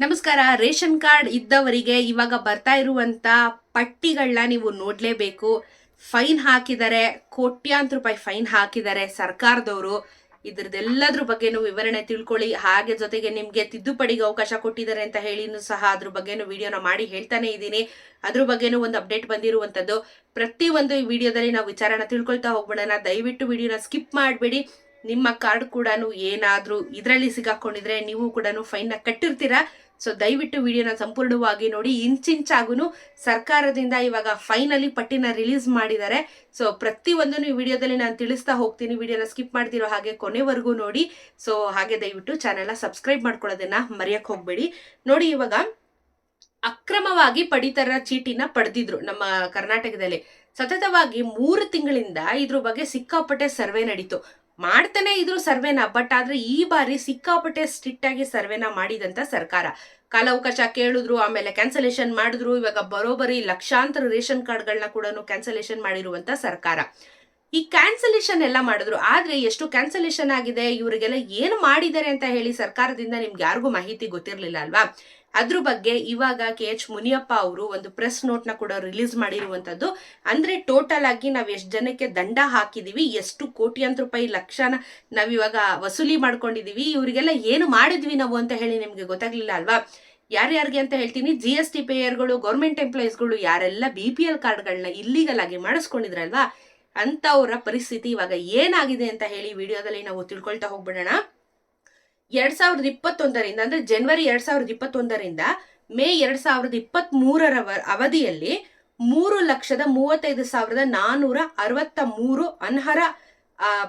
ನಮಸ್ಕಾರ. Ration card ಇದ್ದವರಿಗೆ ಇವಾಗ ಬರ್ತಾ ಇರುವಂತ ಪಟ್ಟಿಗಳನ್ನ ನೀವು ನೋಡ್ಲೇಬೇಕು. ಫೈನ್ ಹಾಕಿದ್ದಾರೆ ಕೋಟ್ಯಾಂತರ ರೂಪಾಯಿ ಫೈನ್ ಹಾಕಿದ್ದಾರೆ ಸರ್ಕಾರದವರು ಇದ್ರದ್ದೆಲ್ಲದ್ರ ಬಗ್ಗೆನೂ ವಿವರಣೆ ತಿಳ್ಕೊಳ್ಳಿ. ಹಾಗೆ ಜೊತೆಗೆ ನಿಮ್ಗೆ ತಿದ್ದುಪಡಿಗೆ ಅವಕಾಶ ಕೊಟ್ಟಿದ್ದಾರೆ ಅಂತ ಹೇಳಿನೂ ಸಹ ಅದ್ರ ಬಗ್ಗೆನೂ ವಿಡಿಯೋನ ಮಾಡಿ ಹೇಳ್ತಾನೆ ಇದ್ದೀನಿ. ಅದ್ರ ಬಗ್ಗೆನೂ ಒಂದು ಅಪ್ಡೇಟ್ ಬಂದಿರುವಂತದ್ದು ಪ್ರತಿ ಒಂದು ವಿಡಿಯೋದಲ್ಲಿ ನಾವು ವಿಚಾರನ ತಿಳ್ಕೊಳ್ತಾ ಹೋಗ್ಬಿಡೋಣ. ದಯವಿಟ್ಟು ವಿಡಿಯೋನ ಸ್ಕಿಪ್ ಮಾಡಬೇಡಿ. ನಿಮ್ಮ ಕಾರ್ಡ್ ಕೂಡ ಏನಾದರೂ ಇದರಲ್ಲಿ ಸಿಗಾಕೊಂಡಿದ್ರೆ ನೀವು ಕೂಡ ಫೈನ್ನ ಕಟ್ಟಿರ್ತೀರಾ? ಸೊ ದಯವಿಟ್ಟು ವಿಡಿಯೋನ ಸಂಪೂರ್ಣವಾಗಿ ನೋಡಿ. ಇಂಚಿಂಚಾಗೂ ಸರ್ಕಾರದಿಂದ ಇವಾಗ ಫೈನಲಿ ಪಟ್ಟಿನ ರಿಲೀಸ್ ಮಾಡಿದ್ದಾರೆ. ಸೊ ಪ್ರತಿಯೊಂದನ್ನು ಈ ವಿಡಿಯೋದಲ್ಲಿ ನಾನು ತಿಳಿಸ್ತಾ ಹೋಗ್ತೀನಿ. ವಿಡಿಯೋನ ಸ್ಕಿಪ್ ಮಾಡ್ತಿರೋ ಹಾಗೆ ಕೊನೆವರೆಗೂ ನೋಡಿ. ಸೊ ಹಾಗೆ ದಯವಿಟ್ಟು ಚಾನೆಲ್ನ ಸಬ್ಸ್ಕ್ರೈಬ್ ಮಾಡ್ಕೊಳ್ಳೋದನ್ನ ಮರೆಯಕ್ಕೆ ಹೋಗಬೇಡಿ. ನೋಡಿ, ಇವಾಗ ಅಕ್ರಮವಾಗಿ ಪಡಿತರ ಚೀಟಿನ ಪಡೆದಿದ್ರು ನಮ್ಮ ಕರ್ನಾಟಕದಲ್ಲಿ. ಸತತವಾಗಿ ಮೂರು ತಿಂಗಳಿಂದ ಇದ್ರ ಬಗ್ಗೆ ಸಿಕ್ಕಾಪಟ್ಟೆ ಸರ್ವೆ ನಡೀತು. ಮಾಡ್ತಾನೆ ಇದ್ರು ಸರ್ವೆನ, ಬಟ್ ಆದ್ರೆ ಈ ಬಾರಿ ಸಿಕ್ಕಾಪಟ್ಟೆ ಸ್ಟ್ರಿಕ್ಟ್ ಆಗಿ ಸರ್ವೆನ ಮಾಡಿದಂತ ಸರ್ಕಾರ. ಕಾಲಾವಕಾಶ ಕೇಳಿದ್ರು, ಆಮೇಲೆ ಕ್ಯಾನ್ಸಲೇಷನ್ ಮಾಡಿದ್ರು, ಇವಾಗ ಬರೋಬರಿ ಲಕ್ಷಾಂತರ ರೇಷನ್ ಕಾರ್ಡ್ಗಳನ್ನ ಕೂಡ ಕ್ಯಾನ್ಸಲೇಷನ್ ಮಾಡಿರುವಂತ ಸರ್ಕಾರ. ಈ ಕ್ಯಾನ್ಸಲೇಷನ್ ಎಲ್ಲ ಮಾಡಿದ್ರು, ಆದ್ರೆ ಎಷ್ಟು ಕ್ಯಾನ್ಸಲೇಷನ್ ಆಗಿದೆ, ಇವರಿಗೆಲ್ಲ ಏನು ಮಾಡಿದ್ದಾರೆ ಅಂತ ಹೇಳಿ ಸರ್ಕಾರದಿಂದ ನಿಮ್ಗೆ ಯಾರಿಗೂ ಮಾಹಿತಿ ಗೊತ್ತಿರಲಿಲ್ಲ ಅಲ್ವಾ? ಅದ್ರ ಬಗ್ಗೆ ಇವಾಗ ಕೆ ಎಚ್ ಮುನಿಯಪ್ಪ ಅವರು ಒಂದು ಪ್ರೆಸ್ ನೋಟ್ನ ಕೂಡ ರಿಲೀಸ್ ಮಾಡಿರುವಂತದ್ದು. ಅಂದ್ರೆ ಟೋಟಲ್ ಆಗಿ ನಾವು ಎಷ್ಟು ಜನಕ್ಕೆ ದಂಡ ಹಾಕಿದೀವಿ, ಎಷ್ಟು ಕೋಟ್ಯಾಂತರ ರೂಪಾಯಿ ಲಕ್ಷನ ಇವಾಗ ವಸೂಲಿ ಮಾಡ್ಕೊಂಡಿದೀವಿ, ಇವರಿಗೆಲ್ಲ ಏನು ಮಾಡಿದ್ವಿ ನಾವು ಅಂತ ಹೇಳಿ ನಿಮ್ಗೆ ಗೊತ್ತಾಗ್ಲಿಲ್ಲ ಅಲ್ವಾ? ಯಾರ್ಯಾರಿಗೆ ಅಂತ ಹೇಳ್ತೀನಿ, ಜಿ ಎಸ್ ಟಿ ಪೇಯರ್ಗಳು, ಗೌರ್ಮೆಂಟ್ ಎಂಪ್ಲಾಯೀಸ್ಗಳು ಯಾರೆಲ್ಲ ಬಿ ಪಿ ಎಲ್ ಕಾರ್ಡ್ಗಳನ್ನ ಇಲ್ಲಿಗಲ್ ಆಗಿ ಮಾಡಿಸ್ಕೊಂಡಿದ್ರಲ್ವಾ? ಅಂತವರ ಪರಿಸ್ಥಿತಿ ಇವಾಗ ಏನಾಗಿದೆ ಅಂತ ಹೇಳಿ ವಿಡಿಯೋದಲ್ಲಿ ನಾವು ತಿಳ್ಕೊಳ್ತಾ ಹೋಗ್ಬಿಡೋಣ. ಎರಡ್ ಸಾವಿರದ ಇಪ್ಪತ್ತೊಂದರಿಂದ, ಅಂದ್ರೆ ಜನವರಿ ಎರಡ್ ಸಾವಿರದ ಇಪ್ಪತ್ತೊಂದರಿಂದ ಮೇ ಎರಡ್ ಸಾವಿರದ ಇಪ್ಪತ್ತ್ ಮೂರರ ಅವಧಿಯಲ್ಲಿ ಮೂರು ಲಕ್ಷದ ಮೂವತ್ತೈದು ಸಾವಿರದ ನಾನೂರ ಅರವತ್ತ ಮೂರು ಅನರ್ಹ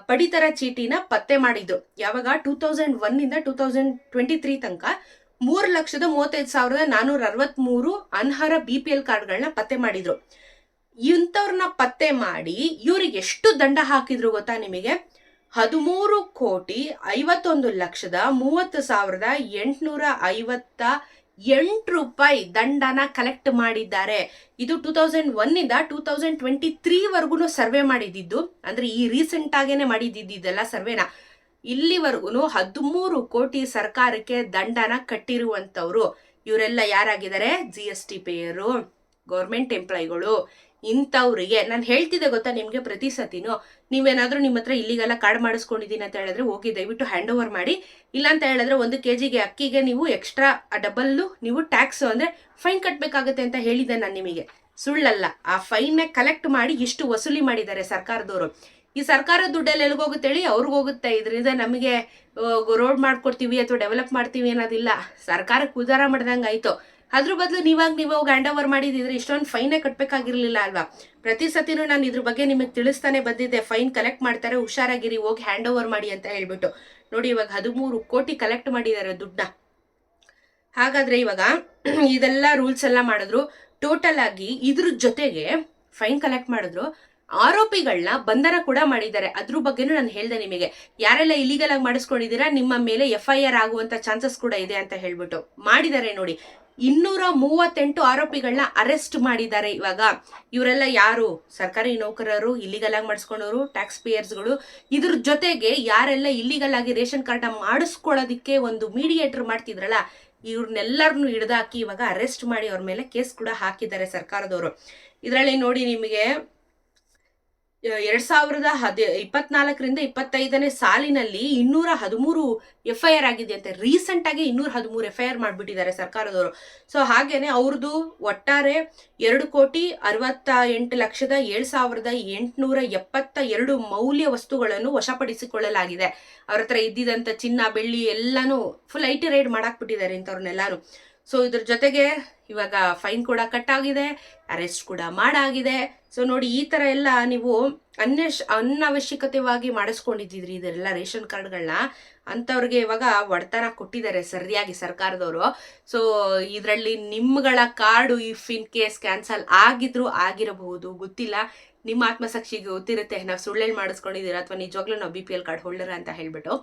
ಪಡಿತರ ಚೀಟಿನ ಪತ್ತೆ ಮಾಡಿದ್ರು ಯಾವಾಗ? ಟೂ ತೌಸಂಡ್ ಒನ್ ಇಂದ ಟೂ ತೌಸಂಡ್ ಟ್ವೆಂಟಿ ತ್ರೀ ತನಕ ಮೂರು ಲಕ್ಷದ ಮೂವತ್ತೈದು ಸಾವಿರದ ನಾನೂರ ಅರವತ್ತ್ ಮೂರು ಅನರ್ಹ ಬಿ ಪಿ ಎಲ್ ಕಾರ್ಡ್ಗಳನ್ನ ಪತ್ತೆ ಮಾಡಿದ್ರು. ಇಂಥವ್ರನ್ನ ಪತ್ತೆ ಮಾಡಿ ಇವ್ರಿಗೆ ಎಷ್ಟು ದಂಡ ಹಾಕಿದ್ರು ಗೊತ್ತಾ ನಿಮಗೆ? ಹದಿಮೂರು ಕೋಟಿ ಐವತ್ತೊಂದು ಲಕ್ಷದ ಮೂವತ್ತು ಸಾವಿರದ ಎಂಟುನೂರ ಐವತ್ತ ಎಂಟು ರೂಪಾಯಿ ದಂಡನ ಕಲೆಕ್ಟ್ ಮಾಡಿದ್ದಾರೆ. ಇದು ಟೂ ತೌಸಂಡ್ ಒನ್ನಿಂದ ಟೂ ತೌಸಂಡ್ ಟ್ವೆಂಟಿ ತ್ರೀವರೆಗೂ ವರ್ಗು ಸರ್ವೆ ಮಾಡಿದ್ದು. ಅಂದ್ರೆ ಈ ರೀಸೆಂಟ್ ಆಗೇನೆ ಮಾಡಿದ್ದಿದ್ದೆಲ್ಲ ಸರ್ವೆನ ಇಲ್ಲಿವರೆಗೂ ಹದಿಮೂರು ಕೋಟಿ ಸರ್ಕಾರಕ್ಕೆ ದಂಡನ ಕಟ್ಟಿರುವಂತವ್ರು ಇವರೆಲ್ಲ ಯಾರಾಗಿದ್ದಾರೆ? G S T payer government ಎಂಪ್ಲಾಯಿಗಳು ಇಂಥವ್ರಿಗೆ, ನಾನು ಹೇಳ್ತಿದ್ದೆ ಗೊತ್ತಾ ನಿಮಗೆ ಪ್ರತಿ ಸತಿನೂ, ನೀವೇನಾದರೂ ನಿಮ್ಮ ಹತ್ರ ಇಲ್ಲಿಗೆಲ್ಲ ಕಾರ್ಡ್ ಮಾಡಿಸ್ಕೊಂಡಿದ್ದೀನಿ ಅಂತ ಹೇಳಿದ್ರೆ ಹೋಗಿ ದಯವಿಟ್ಟು ಹ್ಯಾಂಡ್ ಓವರ್ ಮಾಡಿ. ಇಲ್ಲ ಅಂತ ಹೇಳಿದ್ರೆ ಒಂದು ಕೆ ಜಿಗೆ ಅಕ್ಕಿಗೆ ನೀವು ಎಕ್ಸ್ಟ್ರಾ ಡಬಲ್ಲು ನೀವು ಟ್ಯಾಕ್ಸ್ ಅಂದರೆ ಫೈನ್ ಕಟ್ಟಬೇಕಾಗುತ್ತೆ ಅಂತ ಹೇಳಿದ್ದೆ ನಾನು ನಿಮಗೆ. ಸುಳ್ಳಲ್ಲ, ಆ ಫೈನ್ನ ಕಲೆಕ್ಟ್ ಮಾಡಿ ಇಷ್ಟು ವಸೂಲಿ ಮಾಡಿದ್ದಾರೆ ಸರ್ಕಾರದವರು. ಈ ಸರ್ಕಾರ ದುಡ್ಡಲ್ಲಿ ಎಲ್ಗೋಗುತ್ತೆ ಹೇಳಿ ಅವ್ರಿಗೆ ಹೋಗುತ್ತೆ. ಇದರಿಂದ ನಮಗೆ ರೋಡ್ ಮಾಡ್ಕೊಡ್ತೀವಿ ಅಥವಾ ಡೆವಲಪ್ ಮಾಡ್ತೀವಿ ಅನ್ನೋದಿಲ್ಲ. ಸರ್ಕಾರಕ್ಕೆ ಉದಾರ ಮಾಡ್ದಂಗೆ ಆಯ್ತು ಅದ್ರ ಬದಲು ನೀವಾಗ ನೀವು ಹೋಗಿ ಹ್ಯಾಂಡ್ ಓವರ್ ಮಾಡಿದಿದ್ರೆ ಇಷ್ಟೊಂದು ಫೈನೇ ಕಟ್ಟಬೇಕಾಗಿರ್ಲಿಲ್ಲ ಅಲ್ವಾ? ಪ್ರತಿ ಸತಿನೂ ನಾನು ಇದ್ರ ಬಗ್ಗೆ ನಿಮಗೆ ತಿಳಿಸ್ತಾನೆ ಬಂದಿದ್ದೆ. ಫೈನ್ ಕಲೆಕ್ಟ್ ಮಾಡ್ತಾರೆ, ಹುಷಾರಾಗಿರಿ, ಹೋಗಿ ಹ್ಯಾಂಡ್ ಓವರ್ ಮಾಡಿ ಅಂತ ಹೇಳ್ಬಿಟ್ಟು. ನೋಡಿ ಇವಾಗ ಹದಿಮೂರು ಕೋಟಿ ಕಲೆಕ್ಟ್ ಮಾಡಿದ್ದಾರೆ ದುಡ್ಡನ್ನ. ಹಾಗಾದ್ರೆ ಇವಾಗ ಇದೆಲ್ಲ ರೂಲ್ಸ್ ಎಲ್ಲ ಮಾಡಿದ್ರು. ಟೋಟಲ್ ಆಗಿ ಇದ್ರ ಜೊತೆಗೆ ಫೈನ್ ಕಲೆಕ್ಟ್ ಮಾಡಿದ್ರು. ಆರೋಪಿಗಳನ್ನ ಬಂಧನ ಕೂಡ ಮಾಡಿದ್ದಾರೆ. ಅದ್ರ ಬಗ್ಗೆನೂ ನಾನು ಹೇಳ್ದೆ ನಿಮಗೆ. ಯಾರೆಲ್ಲ ಇಲಿಗಲ್ ಆಗಿ ಮಾಡಿಸ್ಕೊಂಡಿದ್ದೀರಾ, ನಿಮ್ಮ ಮೇಲೆ ಎಫ್ ಐ ಆರ್ ಆಗುವಂತ ಚಾನ್ಸಸ್ ಕೂಡ ಇದೆ ಅಂತ ಹೇಳ್ಬಿಟ್ಟು. ಮಾಡಿದ್ದಾರೆ ನೋಡಿ. ಇನ್ನೂರ ಮೂವತ್ತೆಂಟು ಆರೋಪಿಗಳನ್ನ ಅರೆಸ್ಟ್ ಮಾಡಿದ್ದಾರೆ ಇವಾಗ. ಇವರೆಲ್ಲ ಯಾರು? ಸರ್ಕಾರಿ ನೌಕರರು ಇಲ್ಲಿಗಲ್ ಆಗಿ ಮಾಡಿಸ್ಕೊಂಡವರು ಟ್ಯಾಕ್ಸ್ ಪೇಯರ್ಸ್ಗಳು ಇದ್ರ ಜೊತೆಗೆ ಯಾರೆಲ್ಲ ಇಲ್ಲಿಗಲ್ ಆಗಿ ರೇಷನ್ ಕಾರ್ಡ್ ಮಾಡಿಸ್ಕೊಳ್ಳೋದಿಕ್ಕೆ ಒಂದು ಮೀಡಿಯೇಟರ್ ಮಾಡ್ತಿದ್ರಲ್ಲ ಇವ್ರನ್ನೆಲ್ಲರನ್ನು ಹಿಡ್ದಾಕಿ ಇವಾಗ ಅರೆಸ್ಟ್ ಮಾಡಿ ಅವ್ರ ಮೇಲೆ ಕೇಸ್ ಕೂಡ ಹಾಕಿದ್ದಾರೆ ಸರ್ಕಾರದವರು. ಇದರಲ್ಲಿ ನೋಡಿ ನಿಮಗೆ ಎರಡ್ ಸಾವಿರದ ಹದಿ, ಇಪ್ಪತ್ನಾಲ್ಕರಿಂದ ಇಪ್ಪತ್ತೈದನೇ ಸಾಲಿನಲ್ಲಿ ಇನ್ನೂರ ಹದಿಮೂರು ಎಫ್ ಐ ಆರ್ ಆಗಿದೆ ಅಂತೆ ರೀಸೆಂಟ್ ಆಗಿ ಇನ್ನೂರ ಹದಿಮೂರು ಎಫ್ ಐ ಆರ್ ಮಾಡಿಬಿಟ್ಟಿದ್ದಾರೆ ಸರ್ಕಾರದವರು. ಸೊ ಹಾಗೇನೆ ಅವ್ರದ್ದು ಒಟ್ಟಾರೆ ಎರಡು ಕೋಟಿ ಅರವತ್ತ ಎಂಟು ಲಕ್ಷದ ಏಳು ಸಾವಿರದ ಎಂಟುನೂರ ಎಪ್ಪತ್ತ ಎರಡು ಮೌಲ್ಯ ವಸ್ತುಗಳನ್ನು ವಶಪಡಿಸಿಕೊಳ್ಳಲಾಗಿದೆ. ಅವ್ರ ಹತ್ರ ಇದ್ದಿದಂತ ಚಿನ್ನ, ಬೆಳ್ಳಿ ಎಲ್ಲಾನು ಫುಲ್ ಐಟಿ ರೈಡ್ ಮಾಡಾಕ್ಬಿಟ್ಟಿದ್ದಾರೆ ಇಂಥವ್ರನ್ನೆಲ್ಲಾನು ಸೊ ಇದ್ರ ಜೊತೆಗೆ ಇವಾಗ ಫೈನ್ ಕೂಡ ಕಟ್ ಆಗಿದೆ. ಅರೆಸ್ಟ್ ಕೂಡ ಮಾಡಾಗಿದೆ. ಸೊ ನೋಡಿ, ಈ ತರ ಎಲ್ಲ ನೀವು ಅನ್ಯಶ್, ಅನವಶ್ಯಕತೆವಾಗಿ ಮಾಡಿಸ್ಕೊಂಡಿದ್ದಿದ್ರಿ ಇದೆಲ್ಲ ರೇಷನ್ ಕಾರ್ಡ್ಗಳನ್ನ ಅಂಥವ್ರಿಗೆ ಇವಾಗ ಒಡ್ತನ ಕೊಟ್ಟಿದ್ದಾರೆ ಸರಿಯಾಗಿ ಸರ್ಕಾರದವರು. ಸೊ ಇದರಲ್ಲಿ ನಿಮ್ಗಳ card if in case cancel ಆಗಿದ್ರು ಆಗಿರಬಹುದು. ಗೊತ್ತಿಲ್ಲ. ನಿಮ್ಮ ಆತ್ಮಸಾಕ್ಷಿಗೆ ಗೊತ್ತಿರುತ್ತೆ. ನಾವು ಸುಳ್ಳೆಲ್ ಮಾಡಿಸ್ಕೊಂಡಿದ್ದೀರಾ ಅಥವಾ ನಿಜವಾಗ್ಲೂ ನಾವು B P L card holder ಅಂತ ಹೇಳ್ಬಿಟ್ಟು.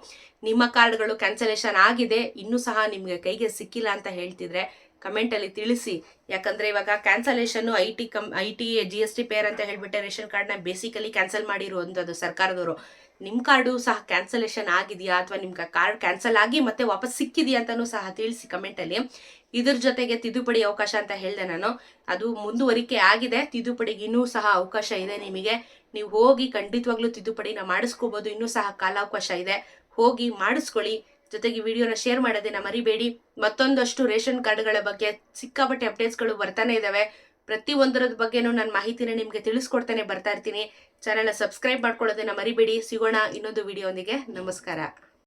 ನಿಮ್ಮ ಕಾರ್ಡ್ಗಳು ಕ್ಯಾನ್ಸಲೇಷನ್ ಆಗಿದೆ. ಇನ್ನೂ ಸಹ ನಿಮಗೆ ಕೈಗೆ ಸಿಕ್ಕಿಲ್ಲ ಅಂತ ಹೇಳ್ತಿದ್ರೆ ಕಮೆಂಟಲ್ಲಿ ತಿಳಿಸಿ. ಯಾಕಂದರೆ ಇವಾಗ cancellation I T come, I T G S T payer ಅಂತ ಹೇಳಿಬಿಟ್ಟೆ ರೇಷನ್ ಕಾರ್ಡ್ನ ಬೇಸಿಕಲಿ ಕ್ಯಾನ್ಸಲ್ ಮಾಡಿರುವಂಥದ್ದು ಸರ್ಕಾರದವರು. ನಿಮ್ಮ ಕಾರ್ಡು ಸಹ ಕ್ಯಾನ್ಸಲೇಷನ್ ಆಗಿದೆಯಾ ಅಥವಾ ನಿಮ್ಗೆ ಕಾರ್ಡ್ ಕ್ಯಾನ್ಸಲ್ ಆಗಿ ಮತ್ತೆ ವಾಪಸ್ ಸಿಕ್ಕಿದೆಯಾ ಅಂತಲೂ ಸಹ ತಿಳಿಸಿ ಕಮೆಂಟಲ್ಲಿ. ಇದ್ರ ಜೊತೆಗೆ ತಿದ್ದುಪಡಿ ಅವಕಾಶ ಅಂತ ಹೇಳಿದೆ ನಾನು. ಅದು ಮುಂದುವರಿಕೆ ಆಗಿದೆ. ತಿದ್ದುಪಡಿಗೆ ಇನ್ನೂ ಸಹ ಅವಕಾಶ ಇದೆ ನಿಮಗೆ. ನೀವು ಹೋಗಿ ಖಂಡಿತವಾಗ್ಲೂ ತಿದ್ದುಪಡಿನ ಮಾಡಿಸ್ಕೋಬೋದು. ಇನ್ನೂ ಸಹ ಕಾಲಾವಕಾಶ ಇದೆ. ಹೋಗಿ ಮಾಡಿಸ್ಕೊಳ್ಳಿ. ಜೊತೆಗೆ ವಿಡಿಯೋನ ಶೇರ್ ಮಾಡೋದನ್ನ ಮರಿಬೇಡಿ. ಮತ್ತೊಂದಷ್ಟು ರೇಷನ್ ಕಾರ್ಡ್ಗಳ ಬಗ್ಗೆ ಸಿಕ್ಕಾಪಟ್ಟೆ ಅಪ್ಡೇಟ್ಸ್ಗಳು ಬರ್ತಾನೆ ಇದ್ದಾವೆ ಪ್ರತಿ ಒಂದರದ ಬಗ್ಗೆನೂ ನಾನು ಮಾಹಿತಿನ ನಿಮಗೆ ತಿಳಿಸ್ಕೊಡ್ತಾನೆ ಬರ್ತಾ ಇರ್ತೀನಿ. ಚಾನಲ್ನ ಸಬ್ಸ್ಕ್ರೈಬ್ ಮಾಡ್ಕೊಳ್ಳೋದನ್ನ ಮರಿಬೇಡಿ. ಸಿಗೋಣ ಇನ್ನೊಂದು ವಿಡಿಯೋನಿಗೆ ನಮಸ್ಕಾರ.